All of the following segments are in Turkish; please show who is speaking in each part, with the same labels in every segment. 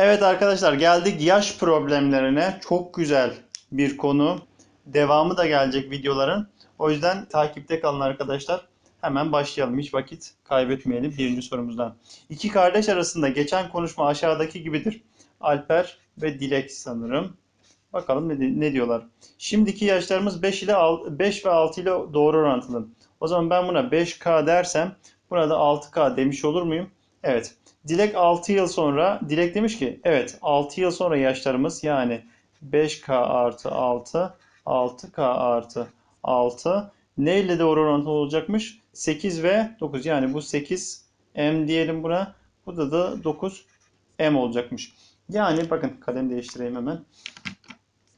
Speaker 1: Evet arkadaşlar geldik yaş problemlerine. Çok güzel bir konu. Devamı da gelecek videoların. O yüzden takipte kalın arkadaşlar. Hemen başlayalım. Hiç vakit kaybetmeyelim birinci sorumuzdan. İki kardeş arasında geçen konuşma aşağıdaki gibidir. Alper ve Dilek sanırım. Bakalım ne, ne diyorlar. Şimdiki yaşlarımız 5 ile 5 ve 6 ile doğru orantılı. O zaman ben buna 5K dersem burada 6K demiş olur muyum? Evet. Dilek 6 yıl sonra Dilek demiş ki evet 6 yıl sonra yaşlarımız yani 5K artı 6 6K artı 6 ne ile doğru orantılı olacakmış? 8 ve 9 yani bu 8 M diyelim buna. Burada da 9 M olacakmış. Yani bakın kalem değiştireyim hemen.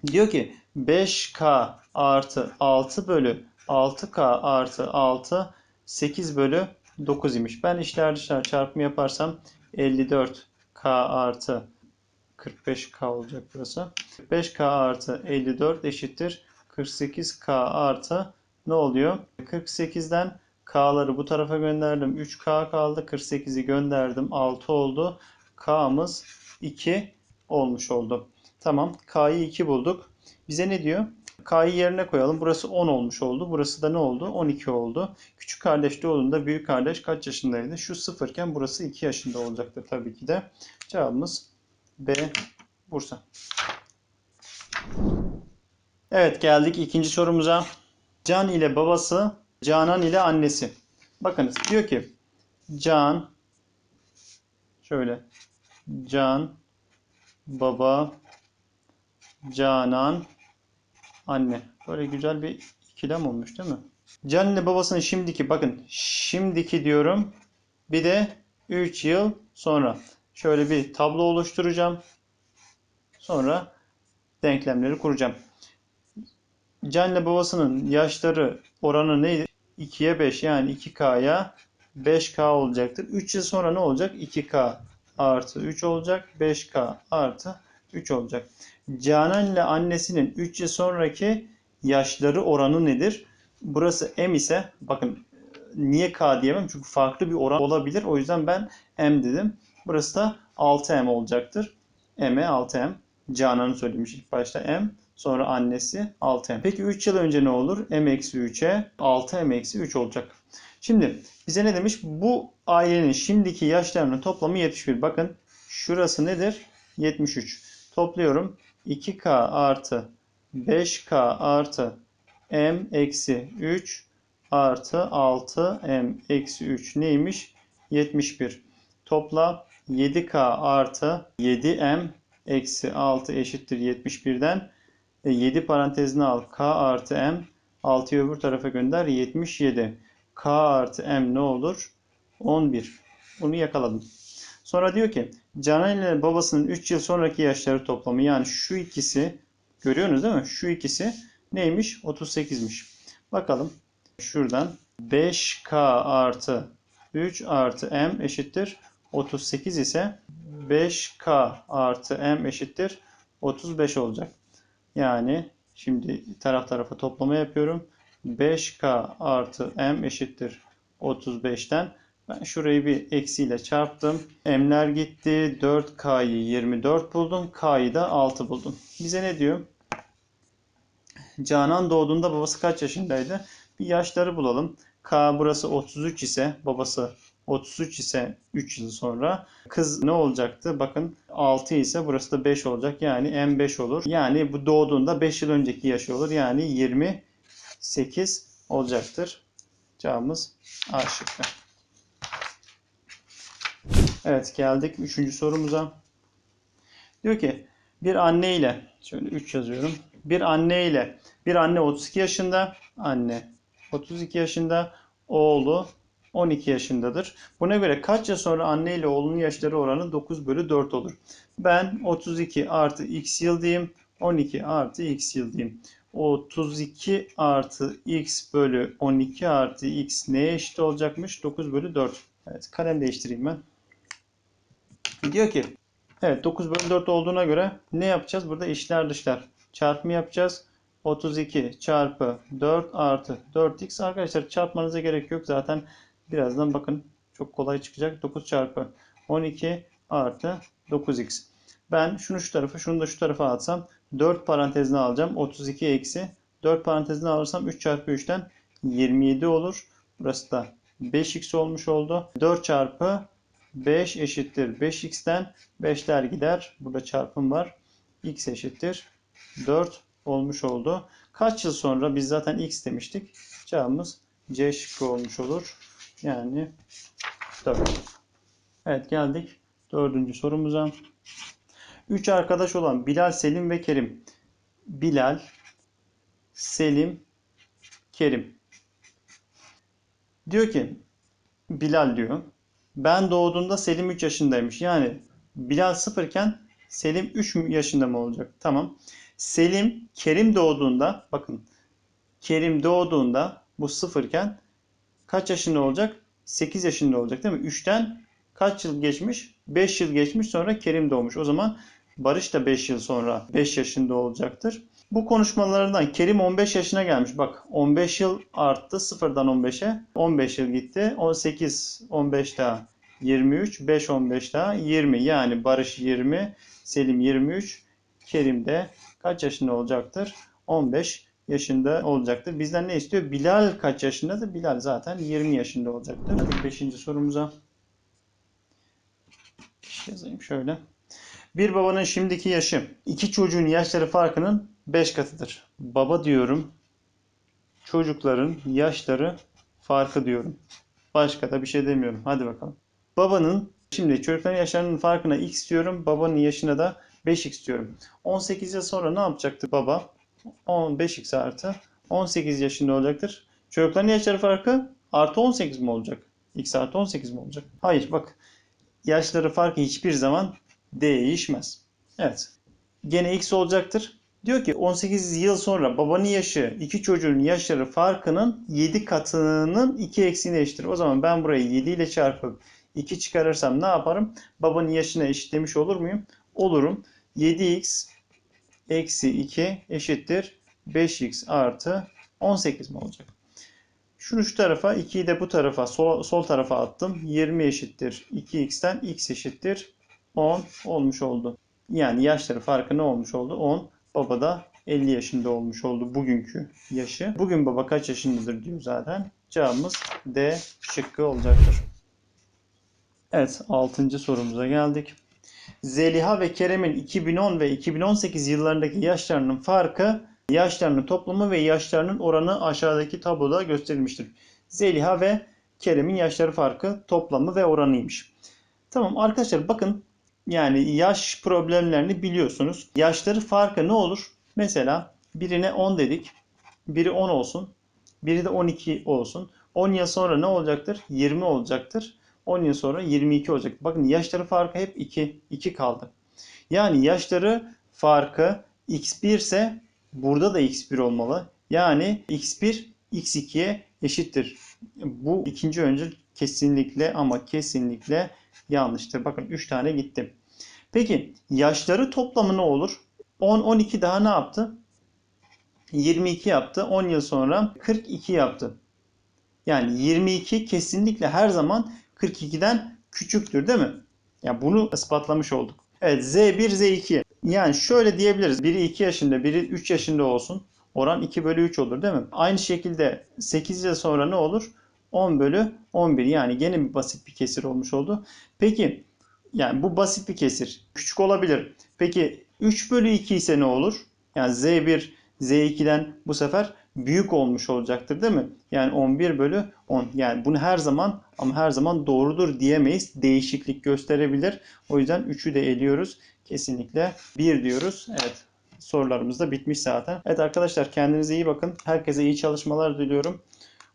Speaker 1: Diyor ki 5K artı 6 bölü 6K artı 6 8 bölü 9 imiş. Ben işler dışlar çarpımı yaparsam 54K artı 45K olacak burası. 5K artı 54 eşittir 48K artı ne oluyor? 48'den K'ları bu tarafa gönderdim. 3K kaldı. 48'i gönderdim. 6 oldu. K'mız 2 olmuş oldu. Tamam. K'yı 2 bulduk. Bize ne diyor? K'yı yerine koyalım. Burası 10 olmuş oldu. Burası da ne oldu? 12 oldu. Küçük kardeş doğduğunda büyük kardeş kaç yaşındaydı? Şu sıfırken burası 2 yaşında olacaktır tabii ki de. Cevabımız B. Bursa. Evet geldik ikinci sorumuza. Can ile babası, Canan ile annesi. Bakınız diyor ki Can şöyle Can baba Canan anne. Böyle güzel bir ikilem olmuş değil mi? Can ile babasının şimdiki bakın şimdiki diyorum. Bir de 3 yıl sonra. Şöyle bir tablo oluşturacağım. Sonra denklemleri kuracağım. Can ile babasının yaşları oranı neydi? 2'ye 5 yani 2K'ya 5K olacaktır. 3 yıl sonra ne olacak? 2K artı 3 olacak. 5K artı 3 olacak. Canan ile annesinin 3 yıl sonraki yaşları oranı nedir? Burası M ise bakın niye K diyemem? Çünkü farklı bir oran olabilir. O yüzden ben M dedim. Burası da 6M olacaktır. M'e 6M. Canan'ı söylemiş ilk başta M. Sonra annesi 6M. Peki 3 yıl önce ne olur? M eksi 3'e 6M eksi 3 olacak. Şimdi bize ne demiş? Bu ailenin şimdiki yaşlarının toplamı 71. Bakın şurası nedir? 73. Topluyorum. 2K artı 5K artı M eksi 3 artı 6M eksi 3 neymiş? 71. Topla 7K artı 7M eksi 6 eşittir 71'den. E, 7 parantezine al. K artı M. 6'yı öbür tarafa gönder. 77. K artı M ne olur? 11. Bunu yakaladım. Sonra diyor ki Canan ile babasının 3 yıl sonraki yaşları toplamı yani şu ikisi görüyorsunuz değil mi? Şu ikisi neymiş? 38'miş. Bakalım şuradan 5K artı 3 artı M eşittir 38 ise 5K artı M eşittir 35 olacak. Yani şimdi taraf tarafa toplama yapıyorum. 5K artı M eşittir 35'ten. Ben şurayı bir eksiyle çarptım. M'ler gitti. 4K'yı 24 buldum. K'yı da 6 buldum. Bize ne diyor? Canan doğduğunda babası kaç yaşındaydı? Bir yaşları bulalım. K burası 33 ise babası 33 ise 3 yıl sonra kız ne olacaktı? Bakın 6 ise burası da 5 olacak. Yani M5 olur. Yani bu doğduğunda 5 yıl önceki yaşı olur. Yani 28 olacaktır. Cevabımız A şıkkı. Evet geldik 3. sorumuza. Diyor ki bir anne ile şöyle 3 yazıyorum. Bir anne ile bir anne 32 yaşında, anne 32 yaşında, oğlu 12 yaşındadır. Buna göre kaç yıl sonra anne ile oğlunun yaşları oranı 9 bölü 4 olur. Ben 32 artı x yıl diyeyim. 12 artı x yıl diyeyim. 32 artı x bölü 12 artı x neye eşit olacakmış? 9 bölü 4. Evet kalem değiştireyim ben. Diyor ki evet 9 bölü 4 olduğuna göre ne yapacağız? Burada işler dışlar. Çarpımı yapacağız. 32 çarpı 4 artı 4x arkadaşlar çarpmanıza gerek yok. Zaten birazdan bakın çok kolay çıkacak. 9 çarpı 12 artı 9x. Ben şunu şu tarafa, şunu da şu tarafa atsam 4 parantezine alacağım. 32 eksi 4 parantezine alırsam 3 çarpı 3'ten 27 olur. Burası da 5x olmuş oldu. 4 çarpı 5 eşittir 5x'ten 5'ler gider. Burada çarpım var. x eşittir 4 olmuş oldu. Kaç yıl sonra biz zaten x demiştik. Cevabımız C şıkkı olmuş olur. Yani 4. Evet geldik dördüncü sorumuza. Üç arkadaş olan Bilal, Selim ve Kerim. Bilal, Selim, Kerim. Diyor ki Bilal diyor. Ben doğduğumda Selim 3 yaşındaymış. Yani Bilal 0 iken Selim 3 yaşında mı olacak? Tamam. Selim, Kerim doğduğunda bakın Kerim doğduğunda bu 0 iken kaç yaşında olacak? 8 yaşında olacak değil mi? 3'ten kaç yıl geçmiş? 5 yıl geçmiş sonra Kerim doğmuş. O zaman Barış da 5 yıl sonra 5 yaşında olacaktır. Bu konuşmalardan Kerim 15 yaşına gelmiş. Bak 15 yıl arttı 0'dan 15'e. 15 yıl gitti. 18, 15 daha 23, 5, 15 daha 20. Yani Barış 20, Selim 23, Kerim de kaç yaşında olacaktır? 15 yaşında olacaktır. Bizden ne istiyor? Bilal kaç yaşındadır? Bilal zaten 20 yaşında olacaktır. Hadi 5. sorumuza. Yazayım şöyle. Bir babanın şimdiki yaşı iki çocuğun yaşları farkının 5 katıdır. Baba diyorum. Çocukların yaşları farkı diyorum. Başka da bir şey demiyorum. Hadi bakalım. Babanın şimdi çocukların yaşlarının farkına x diyorum. Babanın yaşına da 5x diyorum. 18 yıl sonra ne yapacaktı baba? 15x artı 18 yaşında olacaktır. Çocukların yaşları farkı artı 18 mi olacak? X artı 18 mi olacak? Hayır bak. Yaşları farkı hiçbir zaman değişmez. Evet. Gene x olacaktır. Diyor ki 18 yıl sonra babanın yaşı iki çocuğun yaşları farkının 7 katının 2 eksiğine eşittir. O zaman ben burayı 7 ile çarpıp 2 çıkarırsam ne yaparım? Babanın yaşına eşitlemiş olur muyum? Olurum. 7x eksi 2 eşittir 5x artı 18 mi olacak? Şunu şu tarafa 2'yi de bu tarafa sol, sol tarafa attım. 20 eşittir 2x'ten x eşittir 10 olmuş oldu. Yani yaşları farkı ne olmuş oldu? 10. Baba da 50 yaşında olmuş oldu bugünkü yaşı. Bugün baba kaç yaşındadır diyor zaten. Cevabımız D şıkkı olacaktır. Evet 6. sorumuza geldik. Zeliha ve Kerem'in 2010 ve 2018 yıllarındaki yaşlarının farkı, yaşlarının toplamı ve yaşlarının oranı aşağıdaki tabloda gösterilmiştir. Zeliha ve Kerem'in yaşları farkı, toplamı ve oranıymış. Tamam arkadaşlar bakın yani yaş problemlerini biliyorsunuz. Yaşları farkı ne olur? Mesela birine 10 dedik. Biri 10 olsun. Biri de 12 olsun. 10 yıl sonra ne olacaktır? 20 olacaktır. 10 yıl sonra 22 olacak. Bakın yaşları farkı hep 2. 2 kaldı. Yani yaşları farkı x1 ise burada da x1 olmalı. Yani x1 x2'ye eşittir. Bu ikinci öncül kesinlikle ama kesinlikle yanlıştır. Bakın 3 tane gitti. Peki yaşları toplamı ne olur? 10, 12 daha ne yaptı? 22 yaptı. 10 yıl sonra 42 yaptı. Yani 22 kesinlikle her zaman 42'den küçüktür değil mi? Yani bunu ispatlamış olduk. Evet Z1 Z2. Yani şöyle diyebiliriz. Biri 2 yaşında biri 3 yaşında olsun. Oran 2 bölü 3 olur değil mi? Aynı şekilde 8 yıl sonra ne olur? 10 bölü 11 yani gene bir basit bir kesir olmuş oldu. Peki yani bu basit bir kesir. Küçük olabilir. Peki 3 bölü 2 ise ne olur? Yani Z1 Z2'den bu sefer büyük olmuş olacaktır değil mi? Yani 11 bölü 10. Yani bunu her zaman ama her zaman doğrudur diyemeyiz. Değişiklik gösterebilir. O yüzden 3'ü de eliyoruz. Kesinlikle 1 diyoruz. Evet sorularımız da bitmiş zaten. Evet arkadaşlar kendinize iyi bakın. Herkese iyi çalışmalar diliyorum.